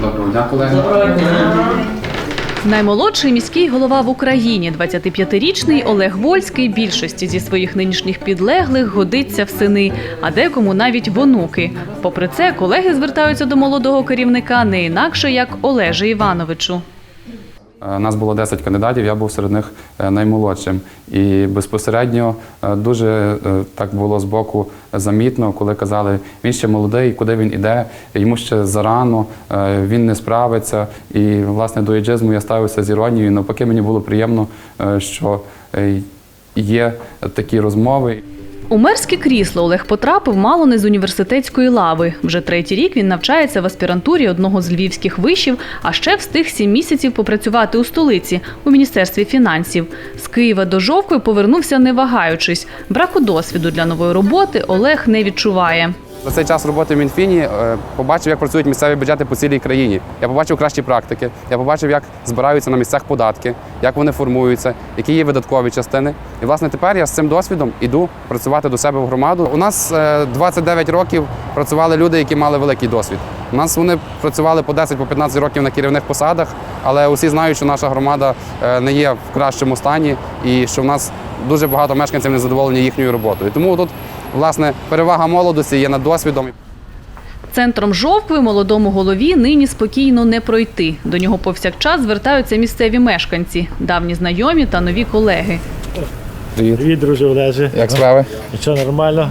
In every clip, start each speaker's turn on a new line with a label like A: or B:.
A: Доброго дня, колеги.
B: Наймолодший міський голова в Україні, 25-річний Олег Вольський, більшості зі своїх нинішніх підлеглих годиться в сини, а декому навіть в онуки. Попри це, колеги звертаються до молодого керівника не інакше як Олеже Івановичу.
A: Е, Нас було 10 кандидатів, я був серед них е, наймолодшим. І безпосередньо е, дуже так було збоку замітно, коли казали, він ще молодий, куди він іде, йому ще зарано, він не справиться. І власне до іджизму я ставився з іронією. Навпаки, мені було приємно, що є такі розмови.
B: У мерське крісло Олег потрапив мало не з університетської лави. Вже третій рік він навчається в аспірантурі одного з львівських вишів, а ще встиг сім місяців попрацювати у столиці у міністерстві фінансів. З Києва до Жовкви повернувся не вагаючись. Браку досвіду для нової роботи Олег не відчуває.
A: За цей час роботи в Мінфіні е, побачив, як працюють місцеві бюджети по цілій країні. Я побачив кращі практики, я побачив, як збираються на місцях податки, як вони формуються, які є видаткові частини. І власне тепер я з цим досвідом іду працювати до себе в громаду. У нас е, 29 років працювали люди, які мали великий досвід. У нас вони працювали по 10 по 15 років на керівних посадах, але усі знають, що наша громада е, не є в кращому стані і що в нас дуже багато мешканців не задоволені їхньою роботою. Тому тут власне перевага молодості є над досвідом.
B: Центром Жовкви молодому голові нині спокійно не пройти. До нього повсякчас звертаються місцеві мешканці, давні знайомі та нові колеги.
A: Привіт.
C: Привіт, друже Олеже.
A: Як справи?
C: Нічого нормально.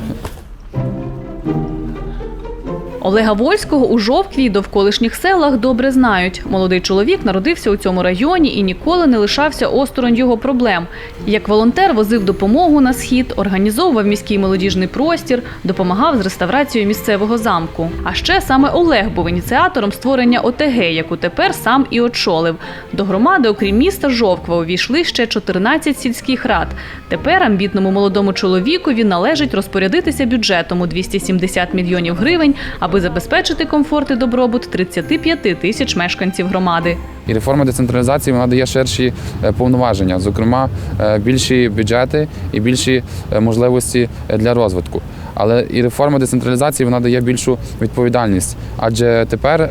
B: Олега Вольського у Жовкві й довколишніх селах добре знають. Молодий чоловік народився у цьому районі і ніколи не лишався осторонь його проблем. Як волонтер возив допомогу на схід, організовував міський молодіжний простір, допомагав з реставрацією місцевого замку. А ще саме Олег був ініціатором створення ОТГ, яку тепер сам і очолив. До громади, окрім міста Жовква, увійшли ще 14 сільських рад. Тепер амбітному молодому чоловікові належить розпорядитися бюджетом у 270 мільйонів гривень, аби забезпечити комфорт і добробут 35 тисяч мешканців громади.
A: І реформа децентралізації вона дає ширші е, повноваження, зокрема, е, більші бюджети і більші е, можливості для розвитку. Але і реформа децентралізації вона дає більшу відповідальність, адже тепер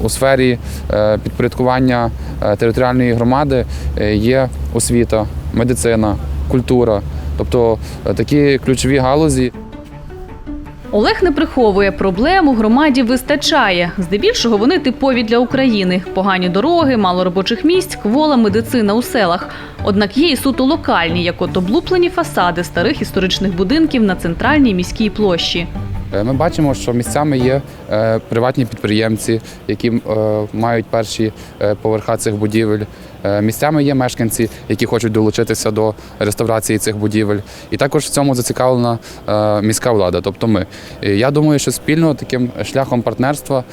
A: у сфері підпорядкування територіальної громади є освіта, медицина, культура, тобто такі ключові галузі.
B: Олег не приховує проблем у громаді вистачає. Здебільшого вони типові для України: погані дороги, мало робочих місць, квола медицина у селах. Однак є і суто локальні, як от облуплені фасади старих історичних будинків на центральній міській площі.
A: Е, Ми бачимо, що місцями є е, приватні підприємці, які е, мають перші поверха цих будівель. Місцями є мешканці, які хочуть долучитися до реставрації цих будівель. І також в цьому зацікавлена міська влада, тобто ми. Я думаю, що спільно таким шляхом партнерства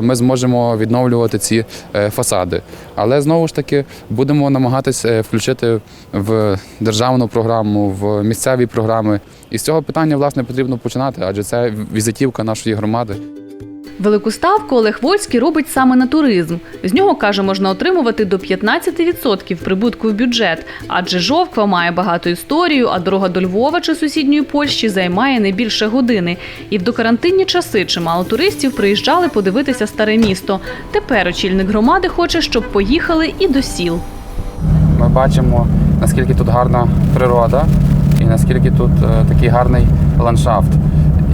A: ми зможемо відновлювати ці фасади. Але знову ж таки будемо намагатися включити в державну програму, в місцеві програми. І з цього питання власне потрібно починати, адже це візитівка нашої громади.
B: Велику ставку Олег Вольський робить саме на туризм. З нього каже, можна отримувати до 15% прибутку в бюджет, адже Жовква має багату історію, а дорога до Львова чи сусідньої Польщі займає не більше години. І в докарантинні часи чимало туристів приїжджали подивитися старе місто. Тепер очільник громади хоче, щоб поїхали і до сіл.
A: Ми бачимо, наскільки тут гарна природа і наскільки тут е, такий гарний ландшафт.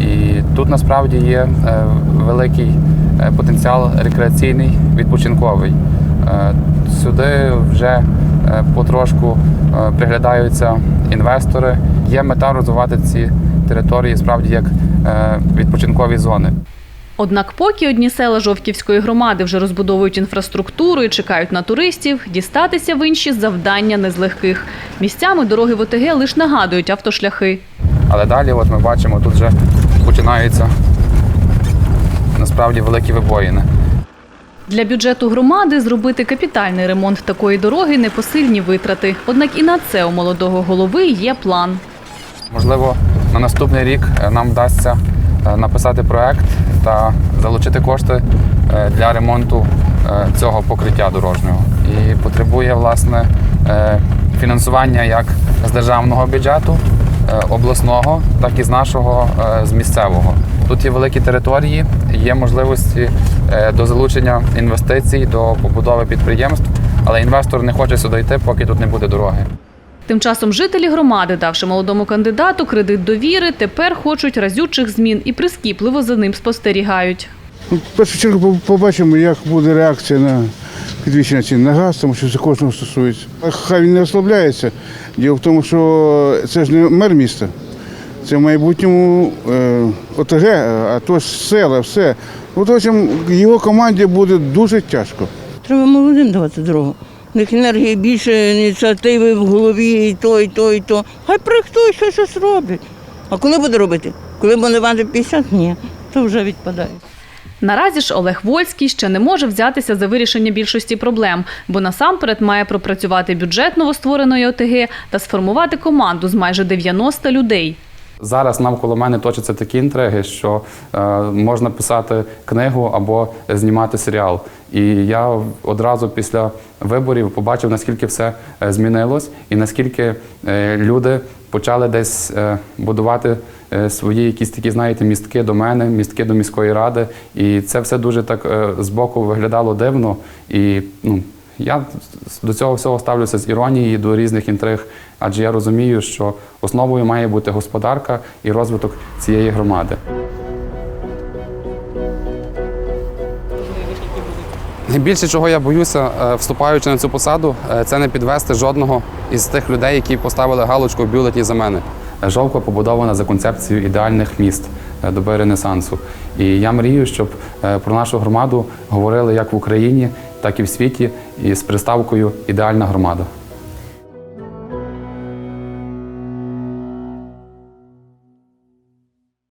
A: І тут насправді є е, великий е, потенціал рекреаційний, відпочинковий. Е, Сюди вже потрошку приглядаються інвестори. Є мета розвивати ці території справді як відпочинкові зони.
B: Однак, поки одні села Жовківської громади вже розбудовують інфраструктуру і чекають на туристів, дістатися в інші завдання не з легких. Місцями дороги в ОТГ лише нагадують автошляхи.
A: Але далі, от ми бачимо, тут вже починаються насправді великі вибоїни.
B: Для бюджету громади зробити капітальний ремонт такої дороги непосильні витрати. Однак і на це у молодого голови є план.
A: Можливо, на наступний рік е, нам вдасться е, написати проект та залучити кошти е, для ремонту цього покриття дорожнього. І потребує власне фінансування як з державного бюджету, обласного, так і з нашого е, з місцевого. Тут є великі території, є можливості е, до залучення інвестицій, до побудови підприємств, але інвестор не хоче сюди йти, поки тут не буде дороги.
B: Тим часом жителі громади, давши молодому кандидату кредит довіри, тепер хочуть разючих змін і прискіпливо за ним спостерігають.
D: Ну, В першу чергу побачимо, як буде реакція на підвищення цін на газ, тому що це кожного стосується. Хай він не розслабляється. Діло в тому, що це ж не мер міста, це в майбутньому е, ОТГ, а то ж села, все. От, в общем, його команді буде дуже тяжко.
E: Треба молодим давати дорогу. У них енергії більше, ініціативи в голові, і то, і то, і то. Хай хтось щось, щось робить. А коли буде робити? Коли буде мати 50? Ні, то вже відпадає.
B: Наразі ж Олег Вольський ще не може взятися за вирішення більшості проблем, бо насамперед має пропрацювати бюджет новоствореної ОТГ та сформувати команду з майже 90 людей.
A: Зараз навколо мене точаться такі інтриги, що е, можна писати книгу або знімати серіал. І я одразу після виборів побачив, наскільки все е, змінилось, і наскільки е, люди почали десь е, будувати е, свої якісь такі, знаєте, містки до мене, містки до міської ради. І це все дуже так е, збоку виглядало дивно. І ну, я до цього всього ставлюся з іронією до різних інтриг, адже я розумію, що основою має бути господарка і розвиток цієї громади. Найбільше, чого я боюся, е, вступаючи на цю посаду, е, це не підвести жодного із тих людей, які поставили галочку в бюлетні за мене. Жовка побудована за концепцією ідеальних міст е, доби Ренесансу. І я мрію, щоб е, про нашу громаду говорили як в Україні, так і в світі, і з приставкою ідеальна громада.